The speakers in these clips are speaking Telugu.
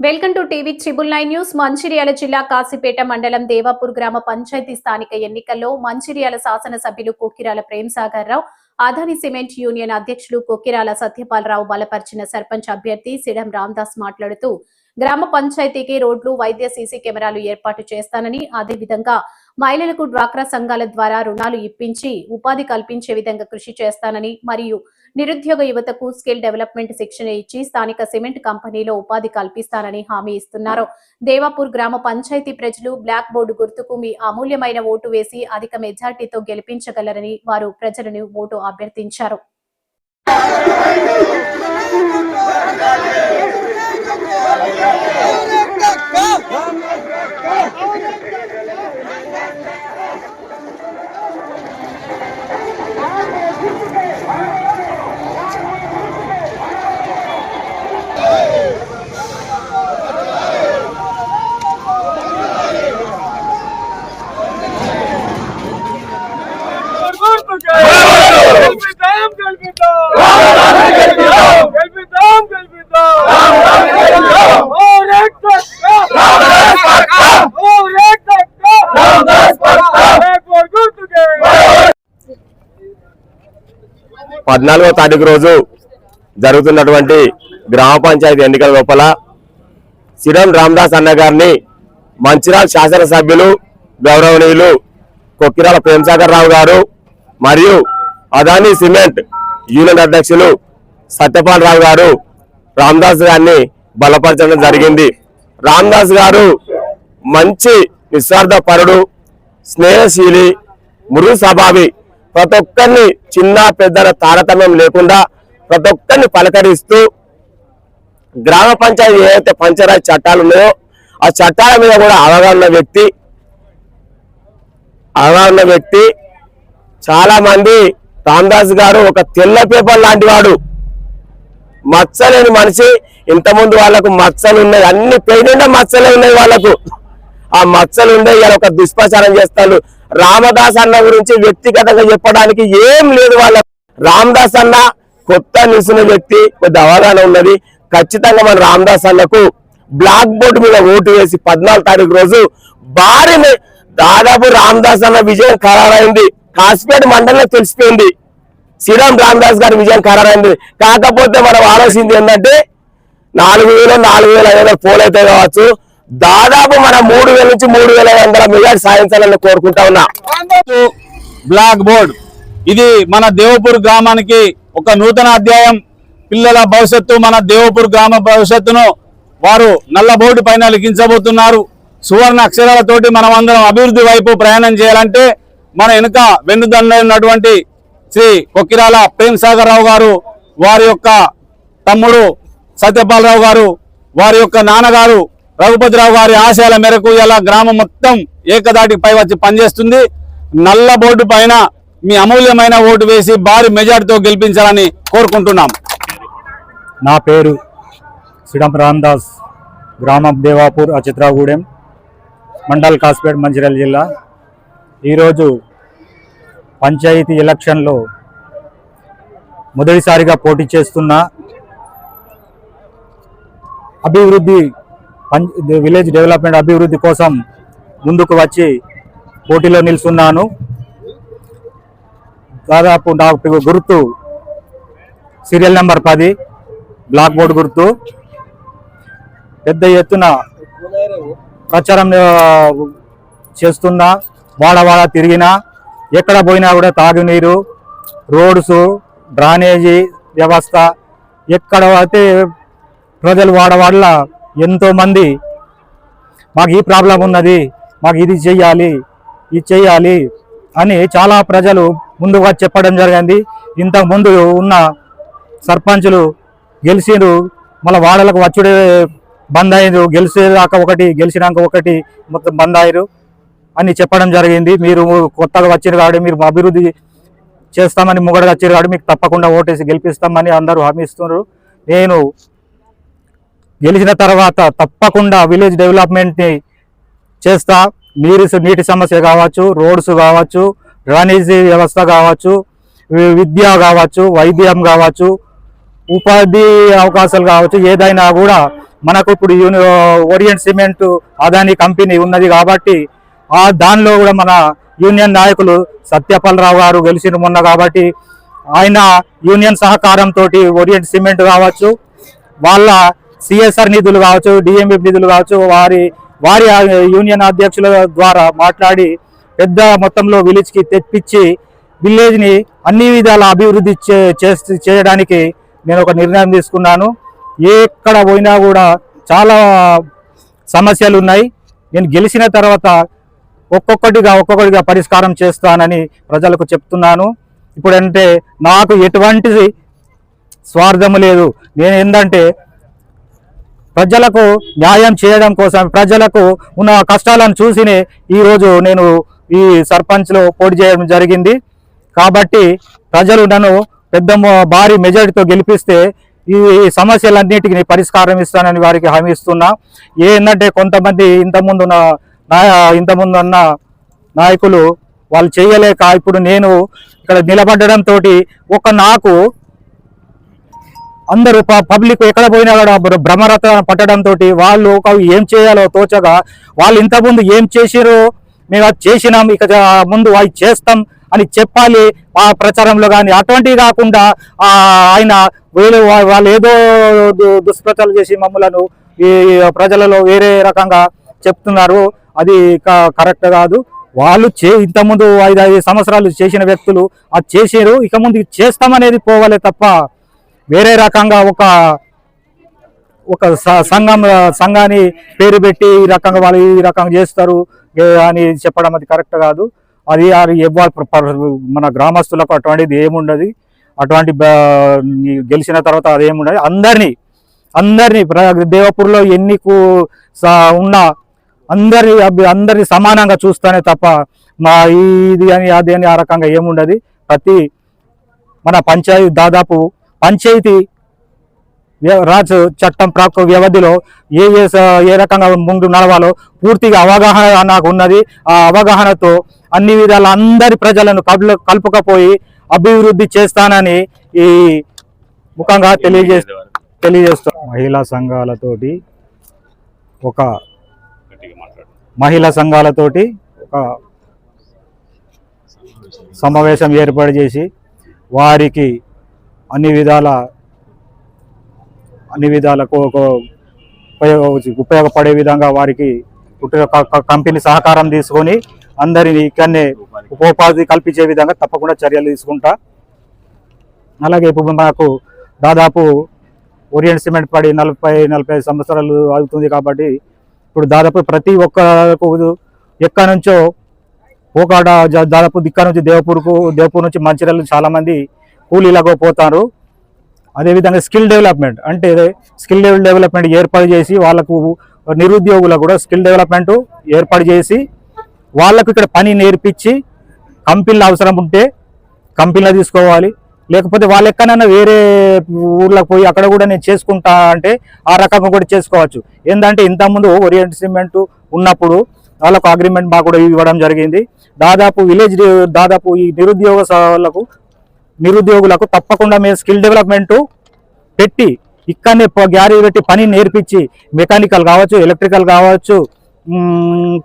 Welcome to TV triple nine news. Mancherial జిల్లా కాశీపేట మండలం దేవాపూర్ గ్రామ పంచాయతీ స్థానిక ఎన్నికల్లో మంచిర్యాల శాసనసభ్యులు కోకిరాల ప్రేమ్ సాగర్ రావు అదాని సిమెంట్ యూనియన్ అధ్యక్షులు కొక్కిరాల సత్యపాలరావు బలపరిచిన సర్పంచ్ అభ్యర్థి సిడం రామ్దాస్ మాట్లాడుతూ గ్రామ పంచాయతీకి రోడ్లు వైద్య సీసీ కెమెరాలు ఏర్పాటు చేస్తానని అదేవిధంగా మహిళలకు డ్వాక్రా సంఘాల ద్వారా రుణాలు ఇప్పించి ఉపాధి కల్పించే విధంగా కృషి చేస్తానని మరియు నిరుద్యోగ యువతకు స్కిల్ డెవలప్మెంట్ శిక్షణ ఇచ్చి స్థానిక సిమెంట్ కంపెనీలో ఉపాధి కల్పిస్తానని హామీ ఇస్తున్నారు దేవాపూర్ గ్రామ పంచాయతీ ప్రజలు బ్లాక్ బోర్డు గుర్తుకు మీ అమూల్యమైన ఓటు వేసి అధిక మెజార్టీతో గెలిపించగలరని వారు ప్రజలను ఓటు అభ్యర్థించారు పద్నాలుగో తారీఖు రోజు జరుగుతున్నటువంటి గ్రామ పంచాయతీ ఎన్నికల లోపల సిరం రామదాస్ అన్న గారిని మంచిర్యాల శాసనసభ్యులు గౌరవనీయులు కొక్కిరాల ప్రేమసాగర్ రావు గారు మరియు అదానీ సిమెంట్ యూనియన్ అధ్యక్షులు సత్యపాల్ రావు గారు రామదాస్ గారిని బలపరచడం జరిగింది. రామదాస్ గారు మంచి నిస్వార్థ పరుడు స్నేహశీలి మృదు స్వభావి ప్రతి ఒక్కరిని చిన్న పెద్దల తారతమ్యం లేకుండా ప్రతి ఒక్కరిని పలకరిస్తూ గ్రామ పంచాయతీ ఏదైతే పంచాయతీ చట్టాలు ఉన్నాయో ఆ చట్టాల మీద కూడా అవగాహన వ్యక్తి అవగాహన వ్యక్తి చాలా మంది రామదాస్ గారు ఒక తెల్ల పేపర్ లాంటి వాడు. మచ్చలేని మనిషి ఇంతకుముందు వాళ్ళకు మచ్చలు ఉన్నాయి అన్ని పెయిన మచ్చలే ఉన్నాయి వాళ్ళకు. ఆ మచ్చలు ఉండే ఇవాళ ఒక దుష్ప్రచారం చేస్తారు రామదాస్ అన్న గురించి వ్యక్తిగతంగా చెప్పడానికి ఏం లేదు వాళ్ళ రామదాస్ అన్న కొత్త నిలిచిన వ్యక్తి కొద్ది అవగాహన ఉన్నది. ఖచ్చితంగా మన రామదాస్ అన్నకు బ్లాక్ బోర్డు మీద ఓటు వేసి పద్నాలుగు తారీఖు రోజు భారీ దాదాపు రామదాస్ అన్న విజయం ఖరారైంది. కాసిపేట మండలంలో తెలిసిపోయింది. శ్రీరామ్ రామదాస్ గారి విజయం ఖరారైంది. కాకపోతే మనం ఆలోచించింది ఏంటంటే నాలుగు వేలు నాలుగు వేల ఐదు వేల పోల్ అయితే కావచ్చు దాదాపు మనం మూడు వేల నుంచి మూడు వేల ఐదు వందల మెగాట్ సాధించాలని కోరుకుంటా ఉన్నా. Black board. ఇది మన దేవపూర్ గ్రామానికి ఒక నూతన అధ్యాయం. పిల్లల భవిష్యత్తు మన దేవపూర్ గ్రామ భవిష్యత్తును వారు నల్ల బోర్డు పైన లిఖించబోతున్నారు. సువర్ణ అక్షరాలతోటి మనం అందరం అభివృద్ధి వైపు ప్రయాణం చేయాలంటే మన వెనుక వెన్నుదండ ఉన్నటువంటి శ్రీ కొక్కిరాల ప్రేమ్ సాగర్రావు గారు వారి యొక్క తమ్ముడు సత్యపాలరావు గారు వారి యొక్క నాన్నగారు రఘుపతిరావు గారి ఆశయాల మేరకు ఇలా గ్రామం మొత్తం ఏకదాటిపై వచ్చి పనిచేస్తుంది. నల్ల బోర్డు పైన మీ అమూల్యమైన ఓటు వేసి భారీ మెజార్టీతో గెలిపించాలని కోరుకుంటున్నాం. నా పేరు సిడం రామ్దాస్ గ్రామం దేవాపూర్ అచిత్రాగూడెం మండల్ కాస్పేట్ మంచిర్యాల జిల్లా. ఈరోజు పంచాయతీ ఎలక్షన్లో మొదటిసారిగా పోటీ చేస్తున్న అభివృద్ధి విలేజ్ డెవలప్మెంట్ అభివృద్ధి కోసం ముందుకు వచ్చి పోటీలో నిలుస్తున్నాను. దాదాపు నాకు గుర్తు సీరియల్ నెంబర్ పది బ్లాక్ బోర్డు గుర్తు. పెద్ద ఎత్తున ప్రచారం చేస్తున్నా వాడ వాడ తిరిగినా ఎక్కడ పోయినా కూడా తాగునీరు రోడ్స్ డ్రానేజీ వ్యవస్థ ఎక్కడ అయితే ప్రజలు వాడవాడలా ఎంతోమంది మాకు ఈ ప్రాబ్లం ఉన్నది మాకు ఇది చెయ్యాలి ఇది చెయ్యాలి అని చాలా ప్రజలు ముందుగా చెప్పడం జరిగింది. ఇంతకు ముందు ఉన్న సర్పంచులు గెలిచిండ్రు మళ్ళీ వాడలకు వచ్చుడే బంద్ అయ్యారు గెలిచేదాకా ఒకటి గెలిచినాక ఒకటి మొత్తం బంద్ అయ్యారు అని చెప్పడం జరిగింది. మీరు కొత్తగా వచ్చిన కాబట్టి మీరు అభివృద్ధి చేస్తామని ముగడగా వచ్చారు కాబట్టి మీకు తప్పకుండా ఓటేసి గెలిపిస్తామని అందరూ హామీ ఇస్తున్నారు నేను గెలిచిన తర్వాత తప్పకుండా విలేజ్ డెవలప్మెంట్ని చేస్తా. నీరు నీటి సమస్య కావచ్చు రోడ్స్ కావచ్చు డ్రైనేజీ వ్యవస్థ కావచ్చు విద్య కావచ్చు వైద్యం కావచ్చు ఉపాధి అవకాశాలు కావచ్చు ఏదైనా కూడా మనకు ఇప్పుడు యూని ఓరియంట్ సిమెంట్ అదాని కంపెనీ ఉన్నది కాబట్టి ఆ దానిలో కూడా మన యూనియన్ నాయకులు సత్యపాలరావు గారు గెలిచిన మొన్న కాబట్టి ఆయన యూనియన్ సహకారంతో ఓరియంట్ సిమెంట్ కావచ్చు వాళ్ళ సిఎస్ఆర్ నిధులు కావచ్చు డిఎంఎఫ్ నిధులు కావచ్చు వారి వారి యూనియన్ అధ్యక్షుల ద్వారా మాట్లాడి పెద్ద మొత్తంలో విలేజ్కి తెప్పించి విలేజ్ని అన్ని విధాల అభివృద్ధి చే- చేయడానికి నేను ఒక నిర్ణయం తీసుకున్నాను. ఎక్కడ పోయినా కూడా చాలా సమస్యలు ఉన్నాయి నేను గెలిచిన తర్వాత ఒక్కొక్కటిగా ఒక్కొక్కటిగా పరిష్కారం చేస్తానని ప్రజలకు చెప్తున్నాను. ఇప్పుడంటే నాకు ఎటువంటి స్వార్థం లేదు. నేను ఏంటంటే ప్రజలకు న్యాయం చేయడం కోసం ప్రజలకు ఉన్న కష్టాలను చూసినే ఈరోజు నేను ఈ సర్పంచ్లో పోటీ చేయడం జరిగింది. కాబట్టి ప్రజలు నన్ను పెద్ద భారీ మెజారిటీతో గెలిపిస్తే ఈ సమస్యలన్నిటికీ పరిష్కారం ఇస్తానని వారికి హామీ ఇస్తున్నా. ఏంటంటే కొంతమంది ఇంతకుముందు ఇంతకుముందు ఉన్న నాయకులు వాళ్ళు చేయలేక ఇప్పుడు నేను ఇక్కడ నిలబడడంతో ఒక నాకు అందరూ ప- పబ్లిక్ ఎక్కడ పోయినా కూడా భ్ర- భ్రమరత పట్టడంతో వాళ్ళు ఒక ఏం చేయాలో తోచగా వాళ్ళు ఇంతకుముందు ఏం చేసిరో మేము అది చేసినాం ఇక ముందు అవి చేస్తాం అని చెప్పాలి ఆ ప్రచారంలో కానీ. అటువంటివి కాకుండా ఆయన వేరే వాళ్ళు ఏదో దు- దుష్ప్రచారం చేసి మమ్మలను ఈ ప్రజలలో వేరే రకంగా చెప్తున్నారు. అది కరెక్ట్ కాదు. వాళ్ళు చే ఇంతకుముందు ఐదు ఐదు సంవత్సరాలు చేసిన వ్యక్తులు అది చేసారు ఇక ముందు ఇది చేస్తామనేది పోవాలి తప్ప వేరే రకంగా ఒక ఒక సంఘం సంఘాన్ని పేరు పెట్టి ఈ రకంగా వాళ్ళు ఈ రకంగా చేస్తారు. అని చెప్పడం అది కరెక్ట్ కాదు. అది అది ఇవ్వాలి మన గ్రామస్తులకు అటువంటిది ఏముండదు. అటువంటి గెలిచిన తర్వాత అది ఏముండదు. అందరినీ అందరినీ ప్ర- దేవపూర్లో ఎన్ని స- ఉన్నా అందరి అభి- అందరిని సమానంగా చూస్తానే తప్ప మా ఇది అని అది అని ఆ రకంగా ఏముండదు. ప్రతి మన పంచాయతీ దాదాపు పంచాయతీ రాజు రాజ్ చట్టం ప్రాక్ వ్యవధిలో ఏ ఏ ఏ రకంగా ముందు నడవాలో పూర్తిగా అవగాహన నాకు ఉన్నది. ఆ అవగాహనతో అన్ని విధాల అందరి ప్రజలను కలు కలుపుకపోయి అభివృద్ధి చేస్తానని ఈ ముఖంగా తెలియజే తెలియజేస్తా మహిళా సంఘాలతోటి ఒక మహిళా సంఘాలతోటి ఒక సమావేశం ఏర్పాటు చేసి వారికి అన్ని విధాల అన్ని విధాలకు ఒక ఉపయోగ ఉపయోగపడే విధంగా వారికి కంపెనీ సహకారం తీసుకొని అందరిని ఇక్కడనే ఉపాధి కల్పించే విధంగా తప్పకుండా చర్యలు తీసుకుంటా. అలాగే ఇప్పుడు మాకు దాదాపు ఓరియంట్ సిమెంట్ పడి నలభై నలభై సంవత్సరాలు అవుతుంది కాబట్టి ఇప్పుడు దాదాపు ప్రతి ఒక్కరికి ఎక్కడ నుంచో పోకాడ దాదాపు దిక్క నుంచి దేవపూర్కు దేవపూర్ నుంచి మంచిర్యాల చాలామంది కూలీలకు పోతారు. అదేవిధంగా స్కిల్ డెవలప్మెంట్ అంటే స్కిల్ డెవలప్మెంట్ ఏర్పాటు చేసి వాళ్ళకు నిరుద్యోగులకు కూడా స్కిల్ డెవలప్మెంట్ ఏర్పాటు చేసి వాళ్ళకు ఇక్కడ పని నేర్పించి కంపెనీలు అవసరం ఉంటే కంపెనీలో తీసుకోవాలి. లేకపోతే వాళ్ళు ఎక్కడైనా వేరే ఊర్లకు పోయి అక్కడ కూడా నేను చేసుకుంటా అంటే ఆ రకంగా కూడా చేసుకోవచ్చు. ఏంటంటే ఇంతకుముందు ఓరియంట్ సిమెంట్ ఉన్నప్పుడు వాళ్ళకు అగ్రిమెంట్ మాకు కూడా ఇవ్వడం జరిగింది. దాదాపు విలేజ్ దాదాపు ఈ నిరుద్యోగ వాళ్ళకు నిరుద్యోగులకు తప్పకుండా మేము స్కిల్ డెవలప్మెంట్ పెట్టి ఇక్కడనే గ్యారీ పెట్టి పని నేర్పించి మెకానికల్ కావచ్చు ఎలక్ట్రికల్ కావచ్చు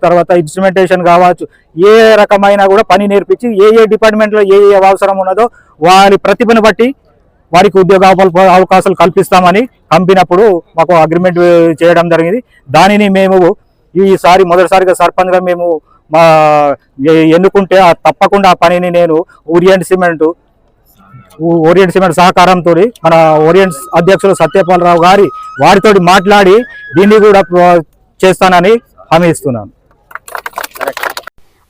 తర్వాత ఇన్స్ట్రుమెంటేషన్ కావచ్చు ఏ రకమైన కూడా పని నేర్పించి ఏ ఏ డిపార్ట్మెంట్లో ఏ ఏ అవసరం ఉన్నదో వారి ప్రతిభను బట్టి వారికి ఉద్యోగ అవకాశాలు- కల్పిస్తామని పంపినప్పుడు మాకు అగ్రిమెంట్ చేయడం జరిగింది. దానిని మేము ఈసారి మొదటిసారిగా సర్పంచ్గా మేము మా ఎన్నుకుంటే తప్పకుండా ఆ పనిని నేను ఓరియంట్ సిమెంట్ ఓరియంట్ సిమెంట్ సహకారంతో మన ఓరియంట్ అధ్యక్షులు సత్యపాలరావు గారి వారితో మాట్లాడి దీన్ని కూడా చేస్తానని హామీ ఇస్తున్నాను.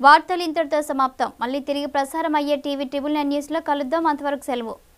వార్తలు ఇంతటితో సమాప్తం. మళ్ళీ తిరిగి ప్రసారం అయ్యే టీవీ ట్రిబుల్ నైన్ న్యూస్లో కలుద్దాం. అంతవరకు సెలవు.